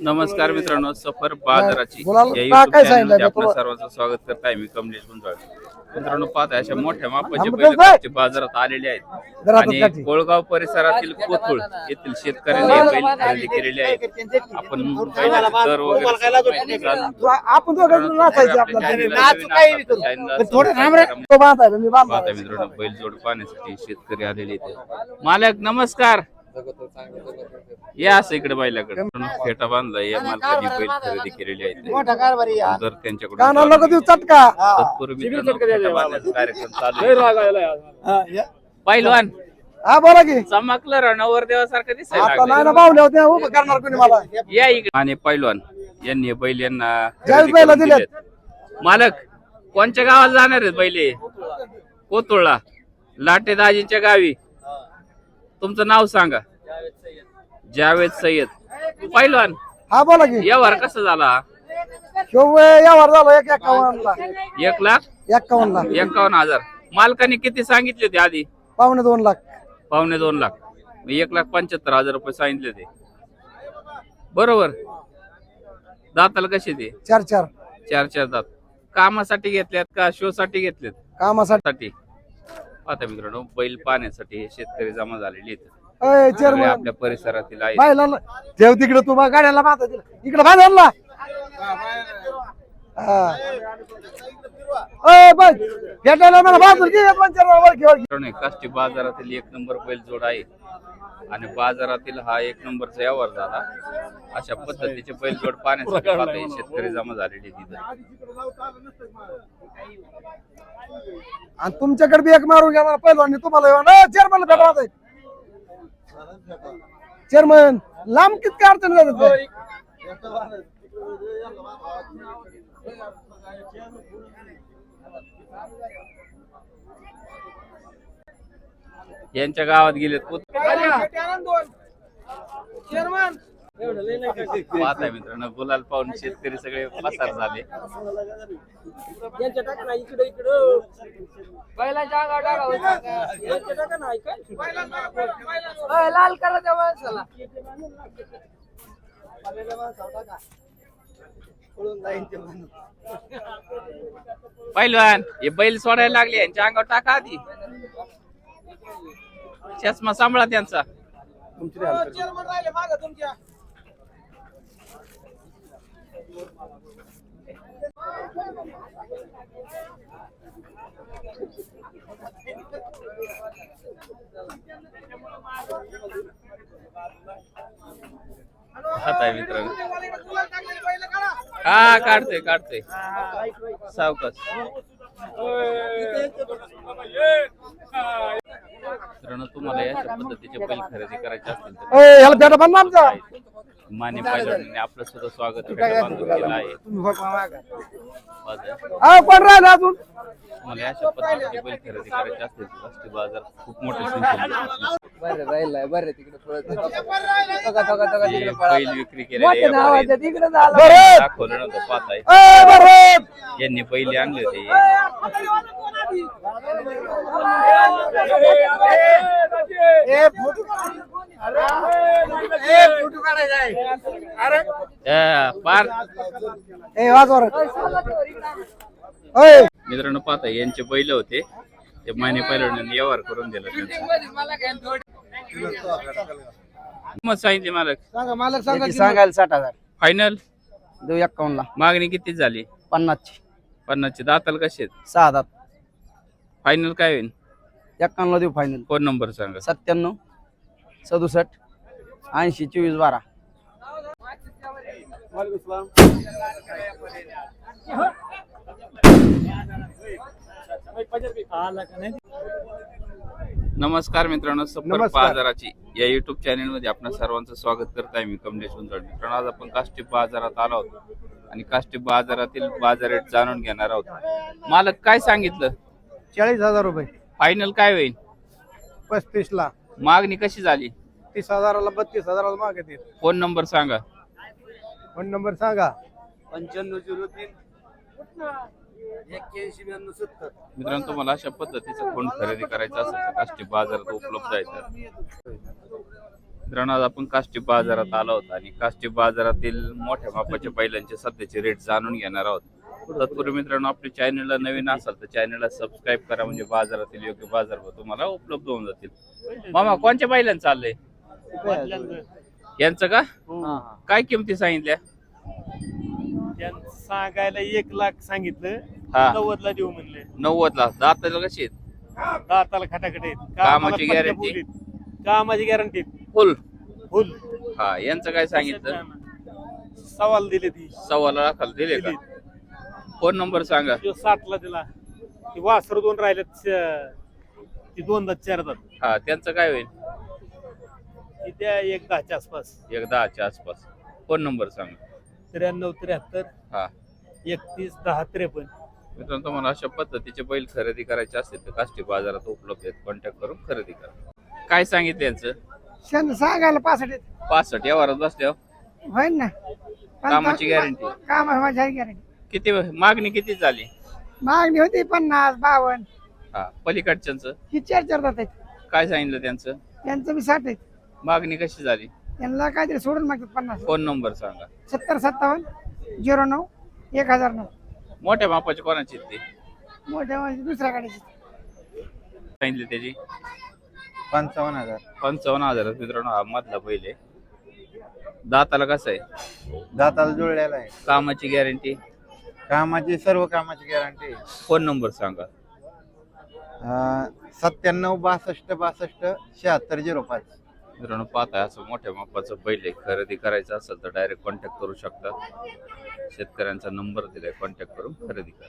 नमस्कार मित्रांनो सफर बाजाराची. या आपलं? सर्वांचं स्वागत करत आहे मी कमलेश गुंजाळ. मित्रांनो पाहता अशा मोठ्या मापाचे बैल बाजारात आलेले आहेत. आणि. कोळगाव परिसरातील कोथरूड येथील शेतकऱ्यांनी हे बैल खरेदी केलेले आहेत. आपण दर वगैरे मित्रांनो बैल जोड पाहण्यासाठी शेतकरी आलेले इथे मालक नमस्कार. या असं इकडे बैलाकडे फेटा बांधला या मालकाने बैल खरेदी केलेली आहे. जर त्यांच्याकडून तत्पूर्वी मित्रांनो फेटा बांधण्याचा कार्यक्रम चालू आहे. हा, या. पहिलवान. हा बोला की. चमकलं करणार कोणी मला? या इकडे. आणि पैलवान यांनी बैल यांना. मालक कोणत्या गावाला जाणार आहेत बैले? कोतुळला. लाटे दाजींच्या गावी. तुमचं नाव सांगा. जावेद सय्यद. पैलवान हा बोला की. व्यवहार कसा झाला? यावर झाला एक एकावन्न ला एक लाख? एक्कावन्न ला एकावन्न हजार. मालकाने किती सांगितले होते आधी? पावणे दोन लाख. पावणे दोन लाख. एक लाख पंच्याहत्तर हजार रुपये सांगितले ते बरोबर. दाताला कसे ते? चार चार. चार चार दात. कामासाठी घेतल्यात का शो साठी घेतलेत? कामासाठी. आता मित्रांनो बैल पाहण्यासाठी हे शेतकरी जमा झालेले आहेत. अय सगळे चेअरमन. आपल्या परिसरातील आहेत. बायला ठेव तिकडे तू बा गाड्याला बांधा तिला. इकडे बांधायला अय बस भेटायला मला बांधून घे पंचर वर घेऊ मित्रांनो, हे काष्टी बाजारातील एक नंबर बैल जोड आहे. आणि बाजारातील हा एक नंबरचा व्यवहार झाला. अशा पद्धतीचे बैल जोड पाहण्यासाठी आता हे शेतकरी जमा झालेले तिथं आणि तुमच्याकडे बी एक मारून घ्या मला पहिलवान तुम्हाला चेअरमन भेटा चेअरमन लांब किती अडचण जातात यांच्या गावात गेलेत. मित्रांनो गुलाल पाहून शेतकरी सगळे पसार झाले. लाल करा त्या माणसाला. पहिलवान हे बैल सोडायला लागले यांच्या अंगावर टाका आधी. चष्मा सांभाळा त्यांचा. आहे मित्रांनो. हा काढतोय काढतोय. सावकाश. मित्रांनो तुम्हाला या पद्धतीचे बैल खरेदी करायचे असतील तर ह्याला आमचा माने पाहिजे आपलं सुद्धा स्वागत बांधून केलं आहे बाजार. हा कोण राहिलं अजून तुम्हाला अशा पद्धतीचे बैल खरेदी करायचे असतील तर बाजार खूप मोठे संख्येने. बरं राहिलाय बरं तिकडे पळा. बैल विक्री. तिकडे झालं बरं दाखवलं नव्हतं पाहताय बरं. यांनी बैल आणले होते मित्रांनो पाहता यांचे बैल होते. ते माने पहिल्यांदा व्यवहार करून दिला मग सांगितले मला सांगा मालक सांगा किती सांगायला साठ हजार. फायनल देऊ एक्कावन्न ला मागणी किती झाली? पन्नासची. पन्नासचे. दाताल कसे आहेत? सहा दात. फायनल काय होईल? एक्कावन्न देऊ फायनल फोन नंबर सांगा? सत्त्याण्णव सदुसष्ट ऐंशी चोवीस बारा. नमस्कार मित्रांनो नमस्कार. बाजाराची या युट्यूब चॅनलमध्ये आपणा सर्वांचं स्वागत करत आहे मी कमलेश उंदराड. मित्रांनो आज आपण काष्टी बाजारात आलो आहोत आणि काष्टी बाजारातील बाजार रेट जाणून घेणार आहोत. मालक काय सांगितलं? चाळीस हजार रुपये. फायनल काय होईल? पस्तीस ला. मागणी कशी झाली? तीस हजाराला बत्तीस हजाराला मागत येत फोन नंबर सांगा. फोन नंबर सांगा. पंच्याण्णव झिरो तीन. एक्क्याऐंशी ब्याण्णव सत्तर. मित्रांनो तुम्हाला अशा पद्धतीचं फोन खरेदी करायचा असेल तर काष्टी बाजारात उपलब्ध आहेत मित्रांनो आज आपण काष्टी बाजारात आलो आहोत आणि काष्टी बाजारातील मोठ्या मापाच्या बैलांचे सध्याचे रेट जाणून घेणार आहोत. तत्पूर्वी मित्रांनो आपल्या चॅनलला नवीन असाल तर चॅनलला सबस्क्राईब करा. म्हणजे बाजारातील योग्य बाजारभाव तुम्हाला उपलब्ध होऊन जातील. मामा कोणत्या बैलांचं चाललंय? यांचं का? काय किमती सांगितल्या? सांगायला एक लाख सांगितलं. हा. नव्वद ला देऊ म्हणले. नव्वद ला दाताला कशी आहेत? दाताला खटाखट कामाची? बोलीत. कामाची गॅरंटी फुल. फुल. हा यांचं काय सांगितलं? सवाल दिले ती सव्वा लाखाला दिले का? फोन नंबर सांगा. तो साठ ला दिला. ती वासर दोन राहिले ती दोनदा हा त्यांचं काय होईल? ती त्या एक दहाच्या आसपास. एक दहाच्या आसपास. फोन नंबर सांगा. त्र्याण्णव त्र्याहत्तर हा. एकतीस दहा त्रेपन्न. मित्रांनो तुम्हाला अशा पद्धतीचे बैल खरेदी करायचे असतील तर काष्टी बाजारात उपलब्ध आहेत. कॉन्टॅक्ट करून खरेदी करा. काय सांगितलं यांचं? शेण सांगायला पासष्ट. पासष्ट या वारात बसल्यावर? होईल ना. कामाची गॅरंटी. कामाची माझी आहे गॅरंटी. किती मागणी किती झाली? मागणी होती पन्नास बावन्न. हा पलीकडच्यांचं? ही चार चार जात आहेत. काय सांगितलं त्यांचं? त्यांचं मी साठ आहेत. मागणी कशी झाली? त्यांना काहीतरी सोडून मागतात पन्नास. फोन नंबर सांगा. सत्तर सत्तावन्न झिरो नऊ एक हजार नऊ. मोठ्या मापाची कोणाची आहेत ती? मोठ्या म्हणजे दुसऱ्या गाडीची सांगितली त्याची? पंचावन्न हजार. पंचावन्न हजार मित्रांनो हा मधला आहे. दाताला कसं आहे? दाताला जुळलेला आहे. कामाची गॅरंटी? कामाची सर्व कामाची गॅरंटी फोन नंबर सांगा? सत्त्याण्णव बासष्ट बासष्ट शहात्तर झिरो पाच. मित्रांनो पाहताय असं मोठ्या मापाचं बैल आहे. खरेदी करायचं असेल तर डायरेक्ट कॉन्टॅक्ट करू शकता. शेतकऱ्यांचा नंबर दिलाय कॉन्टॅक्ट करून खरेदी करा.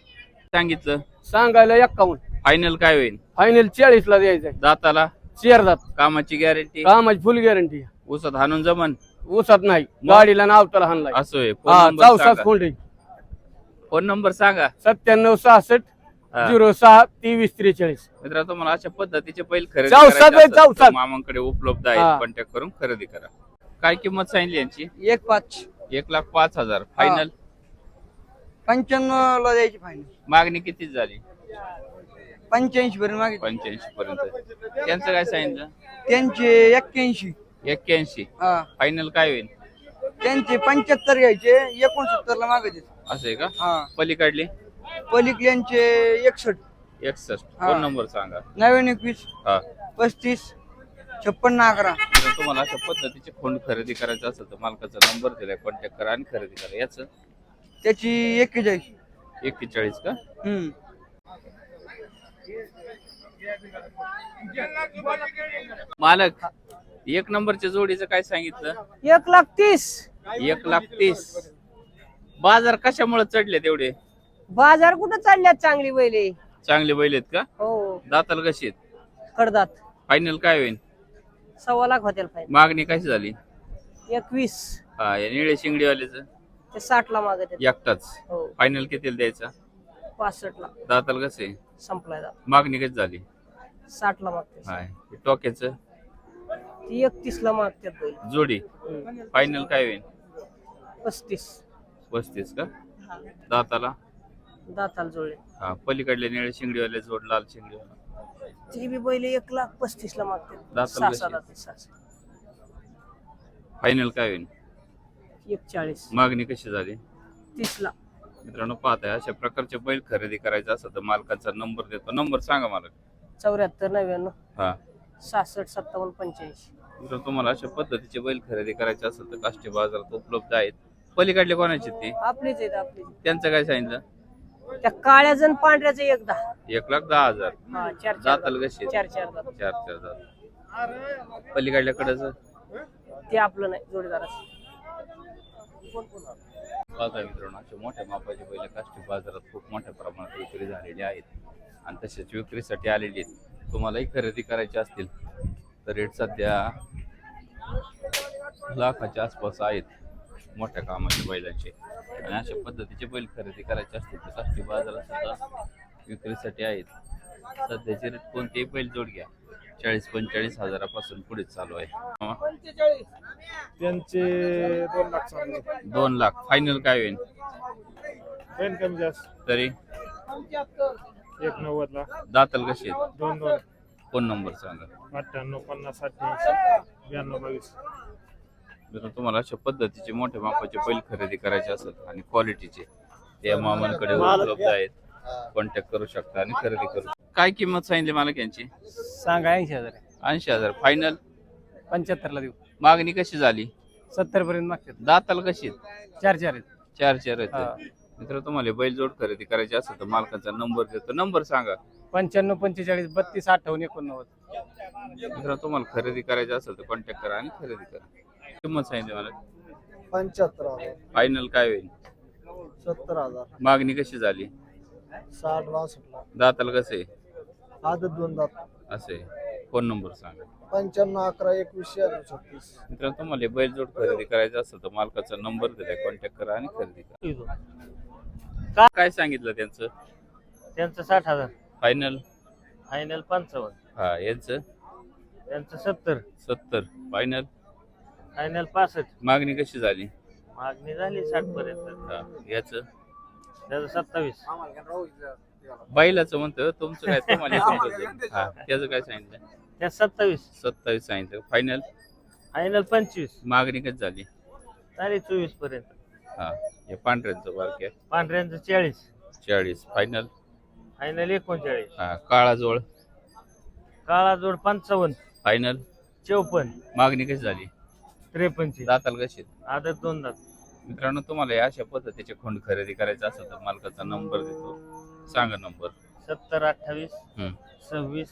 सांगितलं? सांगायला एक्कावन्न फायनल काय होईल? फायनल चाळीस ला द्यायचंय. दाताला? चार दात. कामाची गॅरंटी कामाची फुल गॅरंटी ऊसात हाणून जमन? ऊसात नाही. गाडीला नावताला हाणलाय. असं आहे. हा नंबर फोन नंबर सांगा. सत्त्याण्णव सहासष्ट हा. झिरो सहा तेवीस त्रेचाळीस. मित्रांनो तुम्हाला अशा पद्धतीचे बैल खरेदी करायचे असेल तर. मामांकडे उपलब्ध हा. आहे कॉन्टॅक्ट करून खरेदी करा. काय किंमत सांगितली यांची? एक पाच. एक लाख पाच हजार. फायनल पंच्याण्णव ला द्यायची फायनल मागणी किती झाली? पंच्याऐंशी पर्यंत मागितली. पंच्याऐंशी पर्यंत. त्यांचं काय सांगितलं? त्यांचे एक्क्याऐंशी. एक्क्याऐंशी. हा. फायनल काय होईल? त्यांचे पंच्याहत्तर घ्यायचे एकोणसत्तर ला मागायचे. असं आहे का? हा. पलीकडली पलीकडल्यांचे एकसष्ट. एकसष्ट. हा. फोन नंबर सांगा? नव्याण्णव एकवीस हा. पस्तीस छप्पन्न अकरा. जर तुम्हाला अशा पद्धतीचे खोंड खरेदी करायचं असेल तर मालकाचा नंबर दिलाय कॉन्टॅक्ट करा आणि खरेदी करा. याच? त्याची एक्केचाळीस. एक्केचाळीस का? हम्म. मालक एक नंबरच्या जोडीचं काय सांगितलं? एक लाख तीस. एक लाख तीस. बाजार कशामुळे चढले तेवढे बाजार कुठं चालल्यात चांगली बैले? चांगले बैल आहेत का? हो. दाताला कशी आहेत? कडदात. फायनल काय होईल? सव्वा लाख होतील फायदा मागणी कशी झाली? एकवीस. हा या निळे शिंगडीवाल्याच? ते साठ ला मागत आहेत. एकटाच. हो. फायनल कितीला द्यायचा? पासष्ट ला दाताला कसे? संपलाय मागणी कशी झाली? साठ ला मागते हाय टोक्याच? ती एकतीस ला मागतात बैल. जोडी? हम्म. फायनल काय होईल? पस्तीस. पस्तीस का? दाताला? दाताला जुळले हा पलीकडले निळे शिंगडीवाले जोड लाल शिंगडीवाला. ती बी बैल एक लाख पस्तीस ला मागतात दाताला सहा कशी? सहा दात सहा सहा. फायनल काय होईल? एक चाळीस मागणी कशी झाली? तीस ला मित्रांनो पाहताय अशा प्रकारचे बैल खरेदी करायचे असेल तर मालकाचा नंबर देतो. नंबर सांगा मला. चौऱ्याहत्तर नव्याण्णव. हा. सहासष्ट सत्तावन्न पंच्याऐंशी. मित्रांनो तुम्हाला अशा पद्धतीचे बैल खरेदी करायचे असेल तर काष्टी बाजारात उपलब्ध आहेत. पलीकडले कोणाचे ते? आपलीच आहेत आपलीच त्यांचं काय सांगितलं? त्या काळ्या जण पांढऱ्याचं एक दहा. एक लाख दहा हजार. हा चार चार. कशी चार चार दात. चार चार हजार पलीकडल्याकडच ते आपलं नाही जोडीदाराचं. पाहताय मित्रांनो अशा मोठ्या मापाचे बैल काष्टी बाजारात खूप मोठ्या प्रमाणात विक्री झालेली आहेत. आणि तसेच विक्रीसाठी आलेली आहेत. तुम्हालाही खरेदी करायची असतील तर रेट सध्या लाखाच्या आसपास आहेत मोठ्या कामाचे बैलांचे. आणि अशा पद्धतीचे बैल खरेदी करायचे असतील तर काष्टी बाजारात सुद्धा विक्रीसाठी आहेत. सध्याचे रेट कोणतेही बैल जोड घ्या. चाळीस पंचेचाळीस हजारापासून पुढे चालू आहे. त्यांचे दोन लाख दोन लाख. फायनल काय होईल? पण कमी जास्त. तरी? एक नव्वद ला. दातल कशी आहेत? दोन दोन. फोन नंबर सांगा. अठ्ठ्याण्णव पन्नास अठ्ठ्याऐंशी ब्याण्णव बावीस. जर तुम्हाला अशा पद्धतीचे मोठ्या मापाचे बैल खरेदी करायचे असेल आणि क्वालिटीचे ते मामांकडे उपलब्ध आहेत कॉन्टॅक्ट करू शकता आणि खरेदी करू शकता. काय किंमत सांगितली मला यांची सांगा ऐंशी हजार ऐंशी हजार. फायनल पंच्याहत्तरला देऊ. मागणी कशी झाली? सत्तर पर्यंत मागतात. दाताला कशी आहेत? चार चार आहेत. चार चार आहेत. हा. मित्र तुम्हाला बैल जोड खरेदी करायची असेल तर मालकाचा नंबर देतो. नंबर सांगा. पंच्याण्णव पंचेचाळीस बत्तीस अठ्ठावन्न एकोणनव्वद. मित्र तुम्हाला खरेदी करायची असेल तर कॉन्टॅक्ट करा आणि खरेदी करा. किंमत सांगितली मला. पंच्याहत्तर हजार. फायनल काय होईल? सत्तर हजार. मागणी कशी झाली? साठ बासष्टला दाताला कसं आहे? आदत दोन दात. असं आहे. फोन नंबर सांगा. पंच्याण्णव अकरा एकवीस शहाण्णव छत्तीस. मित्रांनो तुम्हाला बैल जोड खरेदी करायचा असेल तर मालकाचा नंबर दिलाय. कॉन्टॅक्ट करा आणि खरेदी करा. काय सांगितलं त्यांचं? त्यांचं साठ हजार. फायनल फायनल पंचावन्न. हा यांचं? त्यांचं सत्तर. सत्तर. फायनल फायनल पासष्ट. मागणी कशी झाली? मागणी झाली साठ पर्यंत हा याचं? त्याचं सत्तावीस. बैलाचं म्हणतो तुमचं काय तुम्हाला समजत हा त्याचं काय सांगितलं? त्या सत्तावीस. सत्तावीस सांगितलं. फायनल फायनल पंचवीस. मागणी कशी झाली? झाली चोवीसपर्यंत हा हे पांढऱ्यांचं आहे पांढऱ्यांचं चाळीस. चाळीस. फायनल फायनल एकोणचाळीस. हा काळा जोळ काळा जोड पंचावन्न. फायनल चौपन्न. मागणी कशी झाली? त्रेपन्नची. दाताल कशी? आदत दोन दात मित्रांनो तुम्हाला या अशा पद्धतीचे खोंड खरेदी करायचा असेल तर मालकाचा नंबर देतो. सांगा नंबर. सत्तर अठ्ठावीस हम्म. सव्वीस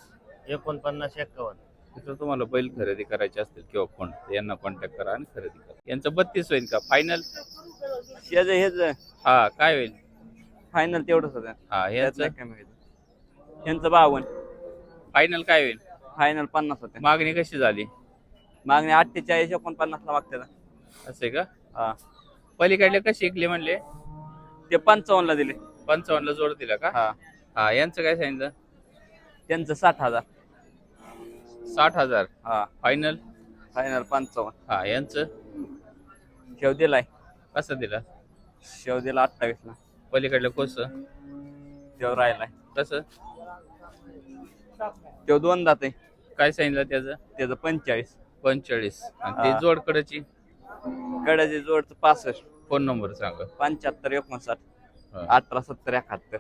एकोणपन्नास एक्कावन्न. मित्र तुम्हाला बैल खरेदी करायचे असतील किंवा खोंड तर यांना कॉन्टॅक्ट करा आणि खरेदी करा. यांचं बत्तीस होईल का? फायनल हेच हा काय होईल? फायनल तेवढंच होतं. हा यांचं यांचं बावन्न फायनल काय होईल? फायनल पन्नास होते. मागणी कशी झाली? मागणी अठ्ठेचाळीस एकोणपन्नास ला मागते असे का? हा. पलीकडले कशी शिकले म्हणले? ते पंचावन्न ला दिले. पंचावन्नला जोड दिला का? हा. हा यांचं काय सांगितलं? त्यांचं साठ हजार. साठ हजार? हा. फायनल फायनल पंचावन्न. हा यांचं? शेव दिलाय. कसं दिला? शेव दिला अठ्ठावीस ला. पलीकडलं कोस? शेव राहिलाय. कसं शेव दोन दात आहे काय सांगितलं त्याचं? त्याचं पंचेचाळीस. पंचेचाळीस. आणि ते हा. जोडकडची कड्याचे जोडचं पासष्ट. फोन नंबर सांगा. पंच्याहत्तर एकोणसाठ. हा. अठरा सत्तर एकाहत्तर.